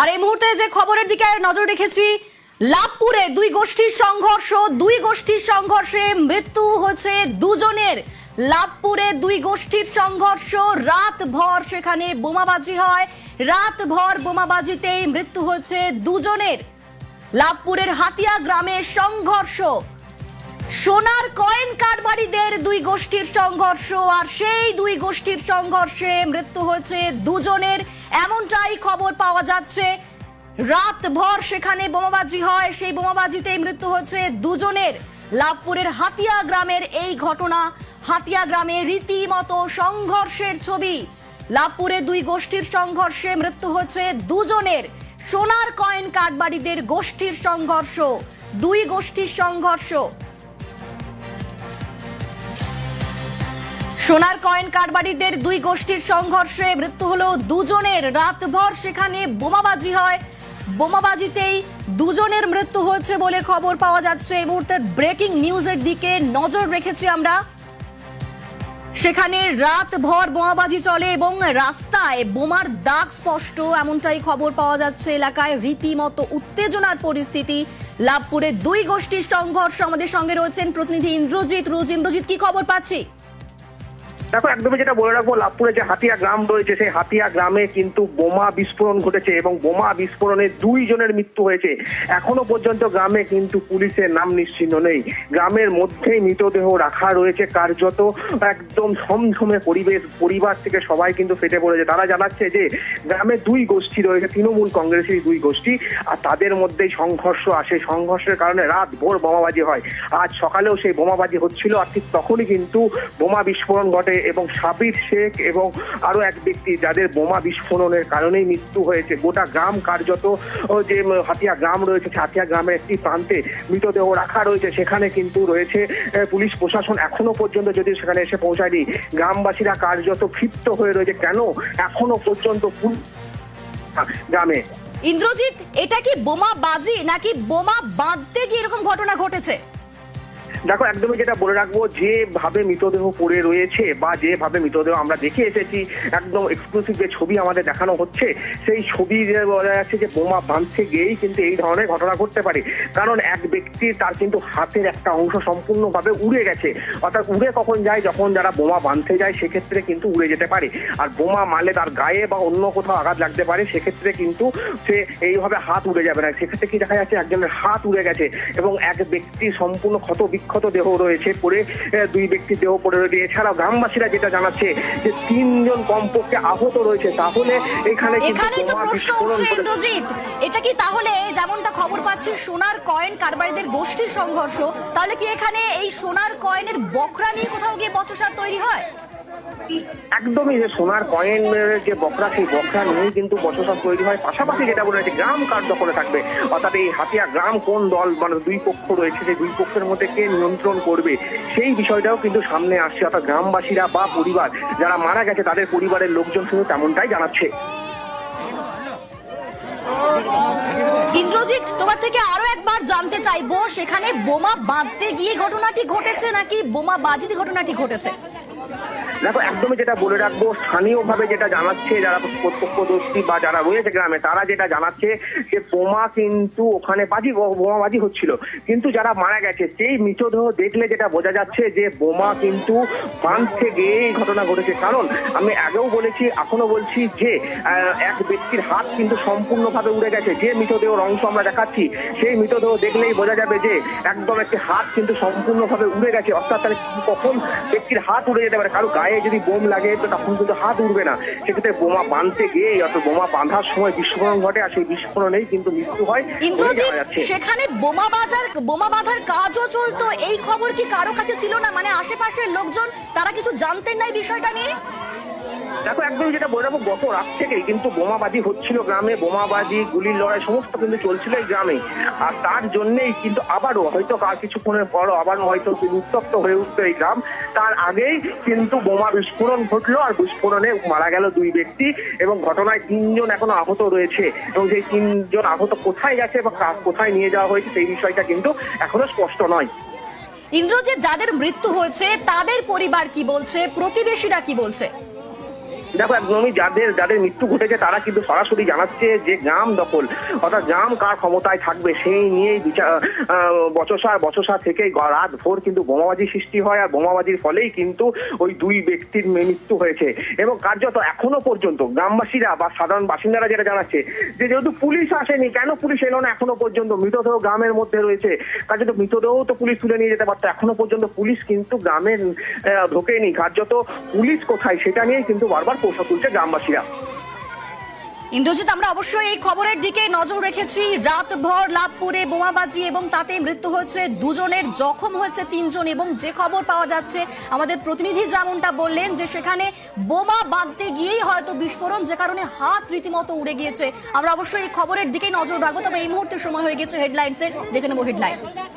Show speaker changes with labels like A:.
A: আর এই মুহূর্তে যে খবরের দিকে নজর রেখেছি, লাভপুরে দুই গোষ্ঠীর সংঘর্ষ, দুই গোষ্ঠীর সংঘর্ষে মৃত্যু হয়েছে দুজনের। লাভপুরে দুই গোষ্ঠীর সংঘর্ষ রাত ভর সেখানে বোমাবাজি হয়। রাত ভর বোমাবাজিতেই মৃত্যু হয়েছে দুজনের। লাভপুরের হাতিয়া গ্রামে সংঘর্ষ। সোনার কয়েন কারবারিদের দুই গোষ্ঠীর সংঘর্ষ, আর সেই দুই গোষ্ঠীর সংঘর্ষে মৃত্যু হয়েছে দুজনের। এমনটাই খবর পাওয়া যাচ্ছে। রাত ভর সেখানে বোমাবাজি হয়, সেই বোমাবাজিতেই মৃত্যু হয়েছে দুজনের। লাভপুরের হাতিয়া গ্রামের এই ঘটনা, হাতিয়া গ্রামে রীতিমতো সংঘর্ষের ছবি। লাভপুরে দুই গোষ্ঠীর সংঘর্ষে মৃত্যু হয়েছে দুজনের। সোনার কয়েন কাঠবাড়িদের গোষ্ঠীর সংঘর্ষ, দুই গোষ্ঠীর সংঘর্ষ। সোনার কয়েন কারবারিদের দুই গোষ্ঠীর সংঘর্ষে মৃত্যু হলো দুজনের। রাতভর সেখানে বোমাবাজি হয়। বোমাবাজিতেই দুজনের মৃত্যু হয়েছে বলে খবর পাওয়া যাচ্ছে। এই মুহূর্তের ব্রেকিং নিউজের দিকে নজর রেখেছি আমরা। সেখানে রাত ভর বোমাবাজি চলে এবং রাস্তায় বোমার দাগ স্পষ্ট, এমনটাই খবর পাওয়া যাচ্ছে এলাকায়। রীতিমতো উত্তেজনার পরিস্থিতি। লাভপুরে দুই গোষ্ঠীর সংঘর্ষ আমাদের সঙ্গে রয়েছেন প্রতিনিধি ইন্দ্রজিৎ। রোজ ইন্দ্রজিৎ, কি খবর পাচ্ছি?
B: দেখো, একদমই যেটা বলে রাখব, লাভপুরে যে হাতিয়া গ্রাম রয়েছে, সেই হাতিয়া গ্রামে কিন্তু বোমা বিস্ফোরণ ঘটেছে এবং বোমা বিস্ফোরণে দুই জনের মৃত্যু হয়েছে। এখনও পর্যন্ত গ্রামে কিন্তু পুলিশের নাম নিশ্চিহ্ন নেই। গ্রামের মধ্যেই মৃতদেহ রাখা রয়েছে কার্যত। একদম থমথমে পরিবেশ, পরিবার থেকে সবাই কিন্তু ফেটে পড়েছে। তারা জানাচ্ছে যে গ্রামে দুই গোষ্ঠী রয়েছে, তৃণমূল কংগ্রেসের দুই গোষ্ঠী, আর তাদের মধ্যেই সংঘর্ষ আসে। সংঘর্ষের কারণে রাত ভোর বোমাবাজি হয়। আজ সকালেও সেই বোমাবাজি হচ্ছিল, আর ঠিক তখনই কিন্তু বোমা বিস্ফোরণ ঘটে। এবং সাবির শেখ এবং আরও এক ব্যক্তি যাদের বোমা বিস্ফোরণের কারণেই মৃত্যু হয়েছে। গোটা গ্রাম কার্যত যে হাতিয়া গ্রাম রয়েছে হাতিয়া গ্রামের একটি প্রান্তে মৃতদেহ রাখা রয়েছে। সেখানে কিন্তু রয়েছে পুলিশ প্রশাসন এখনও পর্যন্ত যদি সেখানে এসে পৌঁছায়নি। গ্রামবাসীরা কার্যত ক্ষিপ্ত হয়ে রয়েছে। কেন? এখনও পর্যন্ত গ্রামে।
A: ইন্দ্রজিৎ, এটা কি বোমা বাজি নাকি বোমা বাঁধতে গিয়ে এরকম ঘটনা ঘটেছে?
B: দেখো, একদমই যেটা বলে রাখব, যেভাবে মৃতদেহ পড়ে রয়েছে বা যেভাবে মৃতদেহ আমরা দেখে এসেছি, একদম এক্সক্লুসিভ যে ছবি আমাদের দেখানো হচ্ছে, সেই ছবি যে বলা যাচ্ছে যে বোমা বাঁধতে গিয়েই কিন্তু এই ধরনের ঘটনা ঘটতে পারে। কারণ এক ব্যক্তি তার কিন্তু হাতের একটা অংশ সম্পূর্ণভাবে উড়ে গেছে। অর্থাৎ উড়ে কখন যায়? যখন যারা বোমা বাঁধতে যায়, সেক্ষেত্রে কিন্তু উড়ে যেতে পারে। আর বোমা মারলে তার গায়ে বা অন্য কোথাও আঘাত লাগতে পারে, সেক্ষেত্রে কিন্তু সে এইভাবে হাত উড়ে যাবে না। সেক্ষেত্রে কি দেখা যাচ্ছে? একজনের হাত উড়ে গেছে এবং এক ব্যক্তি সম্পূর্ণ ক্ষত দেহ রয়েছে পড়ে দুই ব্যক্তির দেহ পড়ে রয়েছে। এছাড়াও গ্রামবাসীরা যেটা জানাচ্ছে যে তিনজন কমপক্ষে আহত রয়েছে তাহলে এখানে
A: এখানেই তো প্রশ্ন উঠছে ইন্দ্রজিৎ। এটা কি তাহলে যেমনটা খবর পাচ্ছি সোনার কয়েন কারবারিদের গোষ্ঠীর সংঘর্ষ তাহলে কি এখানে এই সোনার কয়েনের বকরা নিয়ে কোথাও গিয়ে বচসা তৈরি হয়?
B: একদমই যে সোনার কয়েন যে বকরা, সেই বকরা নিয়েই কিন্তু বসবাস তৈরি হয়। পাশাপাশি যেটা বলে গ্রাম কার দখলে থাকবে। অর্থাৎ এই হাতিয়া গ্রাম কোন দল মানে দুই পক্ষ রয়েছে, সেই দুই পক্ষের মধ্যে কে নিয়ন্ত্রণ করবে? সেই বিষয়টাও কিন্তু সামনে আসছে। অর্থাৎ গ্রামবাসীরা বা পরিবার, যারা মারা গেছে, তাদের পরিবারের লোকজন শুধু তেমনটাই জানাচ্ছে।
A: ইন্দ্রজিৎ, তোমার থেকে আরও একবার জানতে চাইব, সেখানে বোমা বাঁধতে গিয়ে ঘটনাটি ঘটেছে নাকি বোমা বাজিতে ঘটনাটি ঘটেছে?
B: দেখো, একদমই যেটা বলে রাখব, স্থানীয়ভাবে যেটা জানাচ্ছে যারা প্রত্যক্ষদর্শী বা যারা রয়েছে গ্রামে, তারা যেটা জানাচ্ছে যে বোমা কিন্তু ওখানে বাজি বোমাবাজি হচ্ছিল। কিন্তু যারা মারা গেছে, সেই মৃতদেহ দেখলে যেটা বোঝা যাচ্ছে যে বোমা কিন্তু বাঁধতে এই ঘটনা ঘটেছে। কারণ আমি আগেও বলেছি, এখনও বলছি যে এক ব্যক্তির হাত কিন্তু সম্পূর্ণভাবে উড়ে গেছে। যে মৃতদেহর অংশ আমরা দেখাচ্ছি, সেই মৃতদেহ দেখলেই বোঝা যাবে যে একদম একটি হাত কিন্তু সম্পূর্ণভাবে উড়ে গেছে। অর্থাৎ তাহলে কখন ব্যক্তির হাত উড়ে যেতে পারে? কারও গায়ে যদি বোম লাগে তো তখন কিন্তু হাত উঠবে না। সেক্ষেত্রে বোমা বাঁধতে গিয়ে অর্থাৎ বোমা বাঁধার সময় বিস্ফোরণ ঘটে আর সেই বিস্ফোরণেই কিন্তু মৃত্যু হয়।
A: ইন্দ্রজিৎ সেখানে বোমা বাজার বোমা বাঁধার কাজও চলতো। এই খবর কি কারও কাছে ছিল না? মানে আশেপাশের লোকজন তারা কিছু জানতেন না এই বিষয়টা নিয়ে?
B: দেখো, একদম যেটা বলে রাখব গত রাত থেকেই কিন্তু বোমাবাজি হচ্ছিল গ্রামে, বোমাবাজি, গুলির লড়াই, সমস্ত কিন্তু চলছিল এই গ্রামে। আর তার জন্যেই কিন্তু আবারও হয়তো কার কিছুক্ষণের পরও আবার হয়তো উত্তপ্ত হয়ে উঠতো এই গ্রাম। তার আগেই কিন্তু বোমা বিস্ফোরণ ঘটলো, আর বিস্ফোরণে মারা গেল দুই ব্যক্তি এবং ঘটনায় তিনজন এখনও আহত রয়েছে। এবং সেই তিনজন আহত কোথায় গেছে বা কোথায় নিয়ে যাওয়া হয়েছে সেই বিষয়টা কিন্তু এখনও স্পষ্ট নয়।
A: ইন্দ্রজিৎ, যাদের মৃত্যু হয়েছে, তাদের পরিবার কি বলছে? প্রতিবেশীরা কি বলছে?
B: দেখো একদমই যাদের যাদের মৃত্যু ঘটেছে, তারা কিন্তু সরাসরি জানাচ্ছে যে গ্রাম দখল। অর্থাৎ গ্রাম কার ক্ষমতায় থাকবে, সেই নিয়েই বিচার বচসা বচসা থেকে রাত ভোর কিন্তু বোমাবাজি সৃষ্টি হয়, আর বোমাবাজির ফলেই কিন্তু ওই দুই ব্যক্তির মৃত্যু হয়েছে। এবং কার্যত এখনও পর্যন্ত গ্রামবাসীরা বা সাধারণ বাসিন্দারা যেটা জানাচ্ছে, যে যেহেতু পুলিশ আসেনি, কেন পুলিশ এলো না এখনও পর্যন্ত? মৃতদেহ গ্রামের মধ্যে রয়েছে। কার্যত মৃতদেহ তো পুলিশ তুলে নিয়ে যেতে পারতো। এখনও পর্যন্ত পুলিশ কিন্তু গ্রামের ঢোকেনি। কার্যত পুলিশ কোথায় সেটা নিয়েই কিন্তু বারবার প্রশ্ন তুলছে গ্রামবাসীরা।
A: ইন্দ্রজিৎ, আমরা অবশ্যই এই খবরের দিকে নজর রেখেছি। রাতভর লাভপুরে বোমাবাজি এবং তাতে মৃত্যু হয়েছে দুজনের, জখম হয়েছে তিনজন এবং যে খবর পাওয়া যাচ্ছে, আমাদের প্রতিনিধি যেমনটা বললেন যে সেখানে বোমা বাঁধতে গিয়েই হয়তো বিস্ফোরণ, যে কারণে হাত রীতিমতো উড়ে গিয়েছে। আমরা অবশ্যই এই খবরের দিকে নজর রাখব, তবে এই মুহূর্তে সময় হয়ে গেছে হেডলাইন্সের। দেখে নেব হেডলাইন্স